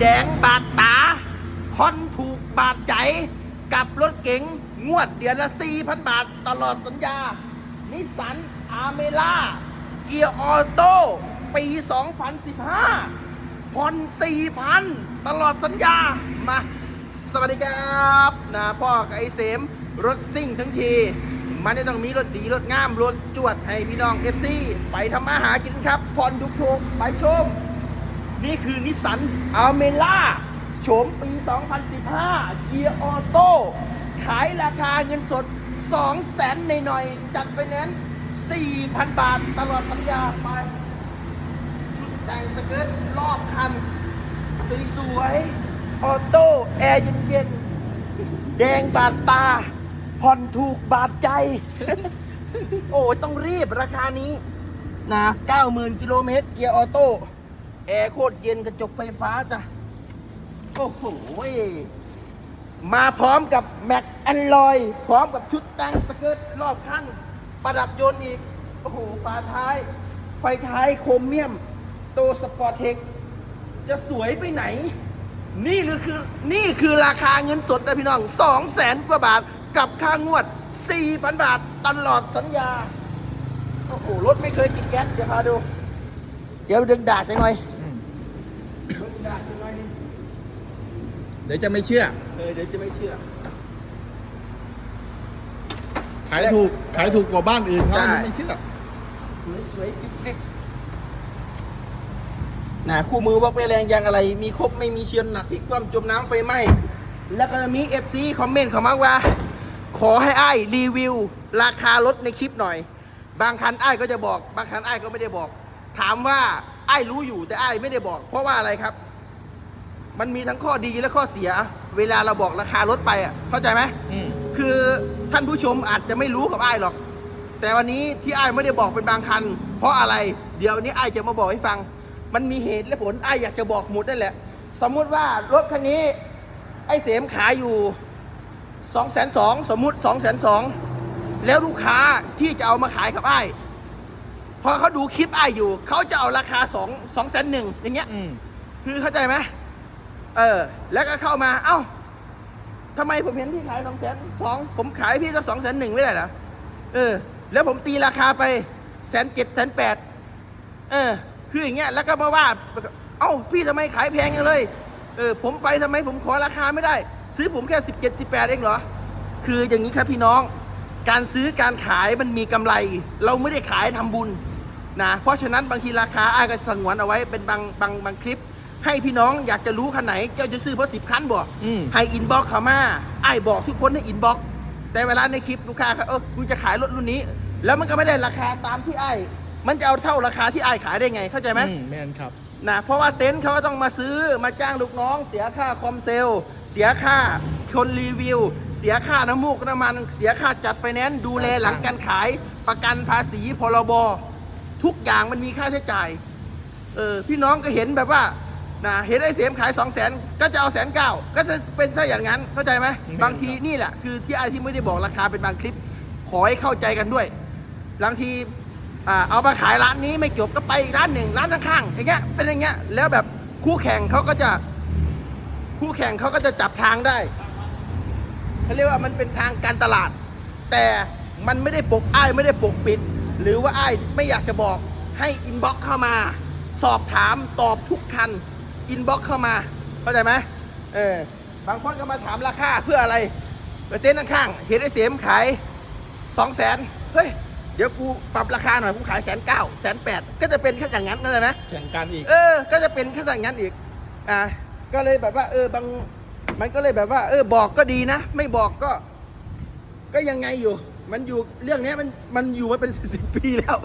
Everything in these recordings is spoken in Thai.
แดงบาดตาผ่อนถูกบาดใจ กับรถเก๋งงวดเดือนละ 4,000 บาทตลอดสัญญา นิสสันอาเมล่า เกียร์ออโต้ ปี 2015ผ่อน4,000 ตลอดสัญญา มา สวัสดีครับนะพ่อกับไอเสม รถซิ่งทั้งที มันจะต้องมีรถดี รถงาม รถจวดให้พี่น้อง FC ไปทำมาหากินครับผ่อนทุกๆไปชม นี่คือนิสสันอัลเมล่าโฉมปี 2015 เกียร์ออโต้ ขายราคาเงินสด2แสนหน่อยๆจัดไปเน้น 4,000 บาทตลอดสัญญาไปชุดแต่งสเกิร์ตรอบคัน สวยๆ ออโต้ แอร์เย็นๆ แดงบาดตา ผ่อนถูกบาดใจ โอ้ยต้องรีบราคานี้นะ90,000กิโลเมตรเกียร์ออโต้ แอร์โคตรเย็นกระจกไฟฟ้าจ้ะ โอ้โห มาพร้อมกับแม็กแอนลอย พร้อมกับชุดแต่งสเกิร์ตรอบคันประดับยนต์อีก โอ้โห ฝาท้าย ไฟท้ายโครเมียม โตสปอร์ตเทค จะสวยไปไหน นี่หรือคือ นี่คือราคาเงินสดนะพี่น้อง2 0 0แสนกว่าบาท กับค่างวด 4,000 บาท ตลอดสัญญา โอ้โห รถไม่เคยกินแก๊ส เดี๋ยวพาดู เดี๋ยวดึงดาดจังหน่อย ดึงดาดจังหน่อยนึงเดี๋ยวจะไม่เชื่อ เออเดี๋ยวจะไม่เชื่อ ขายถูก ขายถูกกว่าบ้านอื่นเขาใช่ อันนี้ไม่เชื่อ สวยๆจิ๊บเล็กนะคู่มือว่าไปแรงยางอะไร มีครบไม่มีเชียนหนักพลิกความจมน้ำไฟไหม้แล้วก็มี FC คอมเมนต์เขามาว่า ขอให้อ้ายรีวิว ราคารถในคลิปหน่อย บางคันอ้ายก็จะบอก บางคันอ้ายก็ไม่ได้บอก ถามว่าอ้ายรู้อยู่แต่อ้ายไม่ได้บอก เพราะว่าอะไรครับ มันมีทั้งข้อดีและข้อเสีย เวลาเราบอกราคารถไปอะเข้าใจไหมอืม คือท่านผู้ชมอาจจะไม่รู้กับอ้ายหรอก แต่วันนี้ที่อ้ายไม่ได้บอกเป็นบางคัน เพราะอะไรเดี๋ยวนี้อ้ายจะมาบอกให้ฟัง มันมีเหตุและผลอ้ายอยากจะบอกหมดนั่นแหละ สมมุติว่ารถคันนี้ ไอ้เสมขายอยู่2องแสนสองสมมุติ2องแสนสองแล้วลูกค้าที่จะเอามาขายกับอ้ายพอเขาดูคลิปอ้ายอยู่ เขาจะเอาราคา2องสองแสนหนึ่งอย่างเงี้ย อืม คือเข้าใจไหม เออ แล้วก็เข้ามา เอ้าทำไมผมเห็นพี่ขายสองแสนสองผมขายพี่สักสองแสนหนึ่งไม่ได้เหรอเออ แล้วผมตีราคาไปแสนเจ็ดแสนแปดเออ คืออย่างเงี้ยแล้วก็มาว่า เอ้าพี่ทำไมขายแพงจังเลย เออ ผมไปทำไมผมขอราคาไม่ได้ ซื้อผมแค่สิบเจ็ดสิบแปดเองเหรอ คืออย่างนี้ครับพี่น้อง การซื้อการขายมันมีกำไร เราไม่ได้ขายทำบุญนะเพราะฉะนั้นบางทีราคาอายก็สงวนเอาไว้เป็นบางบางบางคลิป ให้พี่น้องอยากจะรู้คันไหนเจ้าจะซื้อเพราะสิบคันบอกอืม ให้อินบ็อกเข้ามาไอ้ายบอกทุกคนให้อินบ็อกแต่เวลาในคลิปลูกค้าเขาเออกูจะขายรถรุ่นนี้ แล้วมันก็ไม่ได้ราคาตามที่ไอ้ายมันจะเอาเท่าราคาที่ไอ้ายขายได้ไงเข้าใจไหม อืมแมนครับ นะเพราะว่าเต็นท์เขาก็ต้องมาซื้อมาจ้างลูกน้อง เสียค่าคอมเซลล์เสียค่าคนรีวิว เสียค่าน้ำมูกน้ำมัน เสียค่าจัดไฟแนนซ์ดูแลหลังการขาย ประกันภาษีพรบ ทุกอย่างมันมีค่าใช้จ่ายเออพี่น้องก็เห็นแบบว่า นะเห็นไอ้เสียมขายสองแสนก็จะเอาแสนเก้าก็จะเป็นซะอย่างนั้นเข้าใจไหมอืมบางทีนี่แหละคือที่ไอ้ที่ไม่ได้บอกราคาเป็นบางคลิป ขอให้เข้าใจกันด้วยบางทีอ่าเอามาขายร้านนี้ไม่จบก็ไปอีกร้านหนึ่งร้านข้างๆอย่างเงี้ยเป็นอย่างเงี้ยแล้วแบบคู่แข่งเขาก็จะคู่แข่งเขาก็จะจับทางได้เขาเรียกว่ามันเป็นทางการตลาด แต่มันไม่ได้ปกอ้ายไม่ได้ปกปิด หรือว่าอ้ายไม่อยากจะบอกให้อินบ็อกเข้ามา สอบถามตอบทุกคัน อินบ็อกเข้ามา เข้าใจไหมเออบางคนก็มาถามราคาเพื่ออะไรไปเต้นท์ข้างๆเห็นไอ้เสียมขายสองแสนเฮ้ย เดี๋ยวกูปรับราคาหน่อยกูขายแสนเก้าแสนแปดก็จะเป็นแค่อย่างนั้นเข้าใจไหมแข่งกันอีก เออ ก็จะเป็นแค่อย่างนั้นอีกอ่าก็เลยแบบว่าเออบางมันก็เลยแบบว่า เออบอกก็ดีนะ ไม่บอกก็ ก็ยังไงอยู่ มันอยู่เรื่องเนี้ยมันมันอยู่มาเป็นสิบปีแล้ว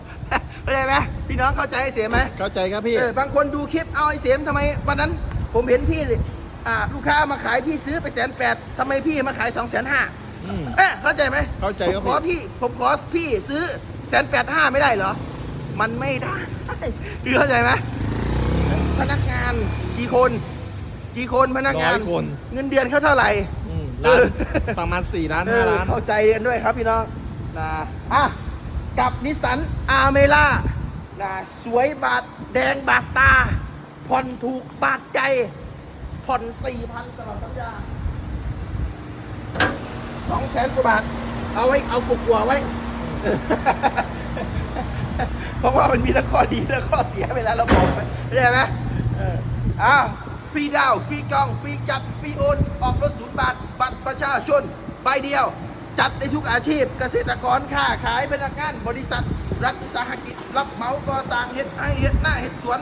เข้าใจไหมพี่น้องเข้าใจไอ้เสียไหมเข้าใจครับพี่ เออบางคนดูคลิปเอาไอ้เสียมทำไมวันนั้นผมเห็นพี่อ่าลูกค้ามาขายพี่ซื้อไปแสนแปดทำไมพี่มาขายสองแสนห้าอืม เอ๊ะเข้าใจไหมเข้าใจครับผมขอพี่ ผมขอพี่ซื้อแสนแปดห้าไม่ได้เหรอ มันไม่ได้คือเข้าใจไหมพนักงานกี่คน กี่คนพนักงานร้อยคน เงินเดือนเขาเท่าไหร่ อืมเอล้านอประมาณ4ล้านเอ5อล้าน เข้าใจกันด้วยครับพี่น้องนะอะ กับนิสสันอาเมล่านะสวยบาดแดงบาดตา ผ่อนถูกบาดใจ ผ่อนสี่พันตลอดสัญญาสองแสนกว่าบาท เอาไว้ เอากลัวไว้ เพราะว่ามันมีทั้งข้อดีและข้อเสียเวลาเราบอกไปได้ไหมเอออ้าวฟรีดาวฟรีกล้อง ฟรีจัด ฟรีโอน ออกรถศูนย์บาท บัตรประชาชน ใบเดียว จัดได้ทุกอาชีพ เกษตรกรค้าขายพนักงานบริษัท รัฐวิสาหกิจ รับเหมาก่อสร้างเฮ็ดไอเฮ็ดหน้าเฮ็ดสวน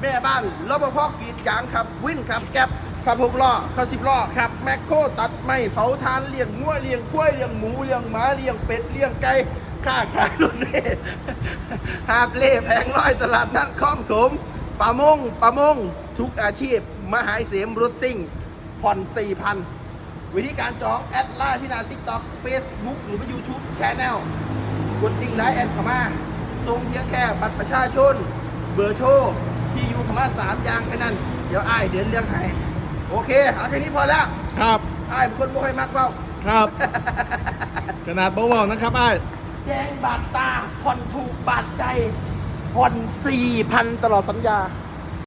แม่บ้านรปภกรีดยางขับ วินขับแก๊บขับหกล้อขับสิบล้อขับแมคโครตัดไม้เผาทานเลี้ยงงัวเลี้ยงควายเลี้ยงหมูเลี้ยงหมาเลี้ยงเป็ดเลี้ยงไก่ค้าขายรถเล่หาบเล่แผงร้อยตลาดนัดคลองถมป่ามงป่ามง ทุกอาชีพ มหาเสมรถซิ่งผ่อน4,000 วิธีการจองแอดล่าที่หน้า TikTok Facebook หรือว่า YouTube Channel กดลิงก์ไลน์แอดเข้ามาส่งเพียงแค่บัตรประชาชน เบอร์โทรที่อยู่เข้ามาสามอย่างแค่นั้น เดี๋ยวอ้ายเดินเรื่องให้โอเค เอาแค่นี้พอแล้วครับอ้ายเป็นคนบ่ค่อยมักเว้าครับ ขนาดเบาๆนะครับไอ้ายแดงบาดตาผ่อนถูกบาดใจผ่อน4,000 ตลอดสัญญา